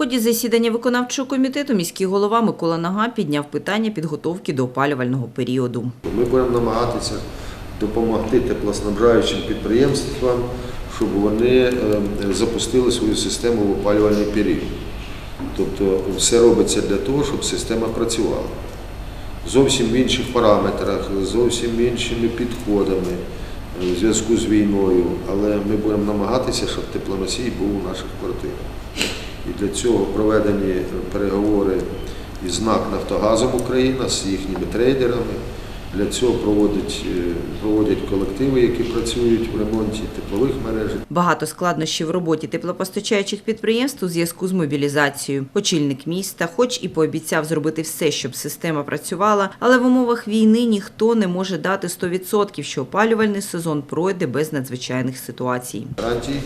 ході засідання виконавчого комітету міський голова Микола Нага підняв питання підготовки до опалювального періоду. Ми будемо намагатися допомогти теплоснабжаючим підприємствам, щоб вони е, запустили свою систему в опалювальний період. Тобто все робиться для того, щоб система працювала. Зовсім в інших параметрах, зовсім іншими підходами в зв'язку з війною, але ми будемо намагатися, щоб теплоносій був у наших квартирах. І для цього проведені переговори із НАК Нафтогазом Україна з їхніми трейдерами. Для цього проводять, е, проводять колективи, які працюють в ремонті теплових мереж. Багато складнощів в роботі теплопостачаючих підприємств у зв'язку з мобілізацією. Очільник міста, хоч і пообіцяв зробити все, щоб система працювала, але в умовах війни ніхто не може дати 100%, що опалювальний сезон пройде без надзвичайних ситуацій. Гарантій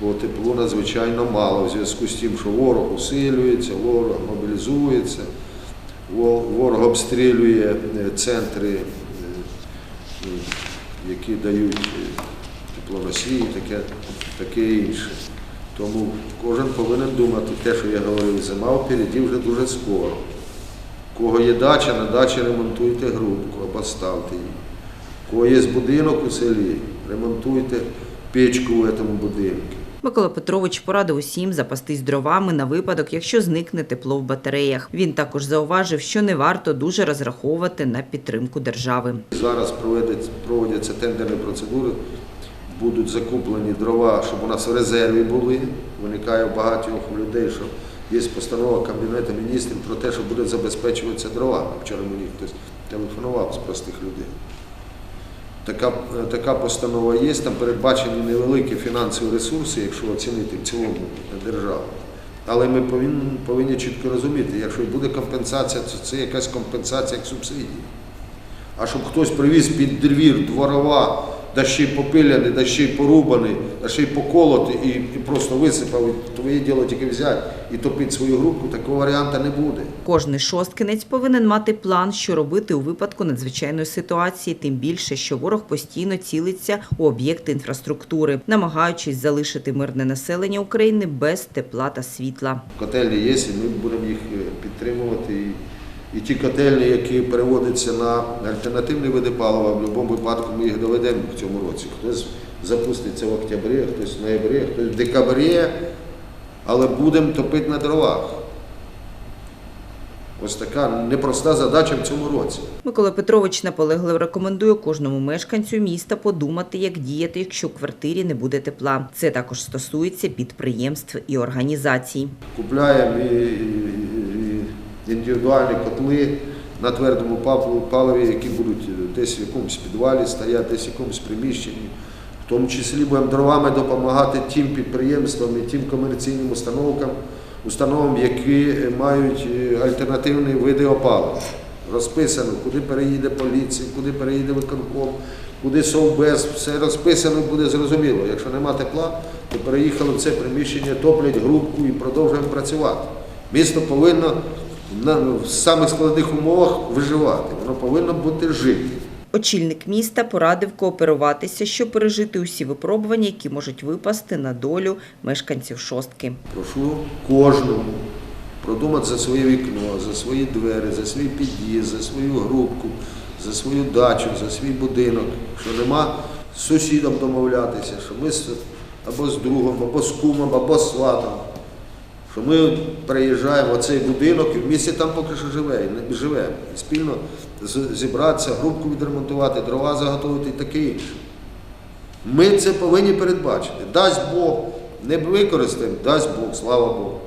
по теплу надзвичайно мало в зв'язку з тим, що ворог усилюється, ворог мобілізується, ворог обстрілює е, центри, е, е, які дають теплоносії, таке, таке інше. Тому кожен повинен думати те, що я говорив, зима впереді вже дуже скоро. Кого є дача, на дачі ремонтуйте грубку або ставте її. У кого є будинок у селі, ремонтуйте печку в цьому будинку. Микола Петрович порадив усім запастись дровами на випадок, якщо зникне тепло в батареях. Він також зауважив, що не варто дуже розраховувати на підтримку держави. Зараз проводять- проводяться тендерні процедури, будуть закуплені дрова, щоб у нас в резерві були. Виникає багатьох людей, що є постанова Кабінету міністрів про те, що буде забезпечуватися дровами. Вчора мені хтось телефонував з простих людей. Така, така постанова є, там передбачені невеликі фінансові ресурси, якщо оцінити в цілому державу. Але ми повинні, повинні чітко розуміти, якщо буде компенсація, то це якась компенсація як субсидії. А щоб хтось привіз під двір дворова, да ще й попиляний, да ще й порубаний, да ще й поколотий і, і просто висипав, і твоє діло тільки взяти і топити свою грубку, такого варіанту не буде. Кожний шосткинець повинен мати план, що робити у випадку надзвичайної ситуації, тим більше, що ворог постійно цілиться у об'єкти інфраструктури, намагаючись залишити мирне населення України без тепла та світла. Котельні є, і ми будемо їх е, підтримувати. І, ті котельні, які переводяться на альтернативні види палива, в будь-якому випадку ми їх доведемо в цьому році. Хтось запуститься в октябрі, хтось в ноябрі, хтось в декабрі, але будемо топити на дровах. Ось така непроста задача в цьому році. Микола Петрович наполегливо рекомендує кожному мешканцю міста подумати, як діяти, якщо в квартирі не буде тепла. Це також стосується підприємств і організацій. Купляємо і індивідуальні котли на твердому паливі- які будуть десь в якомусь підвалі стояти, десь в якомусь приміщенні. В тому числі будемо дровами допомагати тим підприємствам і тим комерційним установкам, установам, які мають е, альтернативні види опалення. Розписано, куди переїде поліція, куди переїде виконком, куди совбез, все розписано буде зрозуміло. Якщо нема тепла, то переїхали в це приміщення, топлять грубку і продовжуємо працювати. Місто повинно в самих складних умовах виживати, воно повинно бути жити. Очільник міста порадив кооперуватися, щоб пережити усі випробування, які можуть випасти на долю мешканців шостки. Прошу кожному продумати за своє вікно, за свої двері, за свій під'їзд, за свою грубку, за свою дачу, за свій будинок. Що нема з сусідом домовлятися, що ми або з другом, або з кумом, або з сватом. Що ми приїжджаємо в цей будинок і в місті там поки що живе, живемо. І спільно зібратися, грубку відремонтувати, дрова заготовити і таке інше. Ми це повинні передбачити. Дасть Бог, не використаємо, дасть Бог, слава Богу.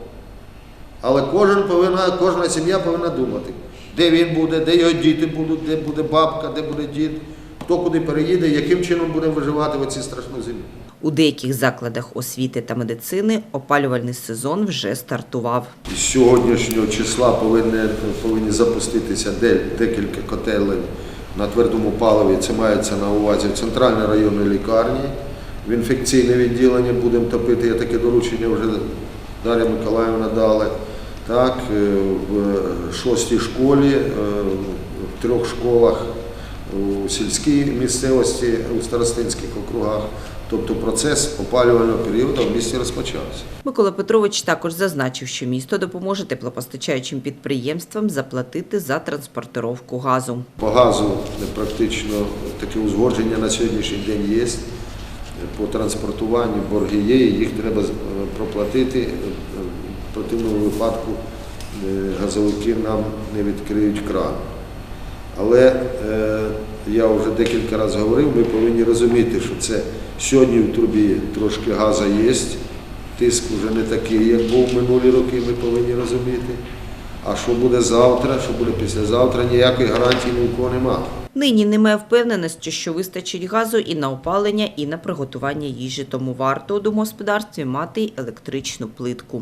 Але кожен повинна, кожна сім'я повинна думати, де він буде, де його діти будуть, де буде бабка, де буде дід, хто куди переїде, яким чином буде виживати в цій страшну зимі. У деяких закладах освіти та медицини опалювальний сезон вже стартував. З сьогоднішнього числа повинні, повинні запуститися декілька котелень на твердому паливі. Це мається на увазі в центральній районній лікарні. В інфекційне відділення будемо топити. Я таке доручення вже Дар'я Миколаївна дали. Так, е, в шостій школі, е, в трьох школах у сільській місцевості, у старостинських округах. Тобто процес опалювального періоду в місті розпочався. Микола Петрович також зазначив, що місто допоможе теплопостачаючим підприємствам заплатити за транспортировку газу. По газу практично таке узгодження на сьогоднішній день є. По транспортуванню борги є, і їх треба е, проплатити. Е, В противному випадку е, газовики нам не відкриють кран. Але е, я вже декілька разів говорив, ми повинні розуміти, що це сьогодні в трубі трошки газу є, тиск вже не такий, як був минулі роки, ми повинні розуміти. А що буде завтра, що буде післязавтра, ніякої гарантії ні у кого немає. Нині немає впевненості, що вистачить газу і на опалення, і на приготування їжі, тому варто у домогосподарстві мати електричну плитку.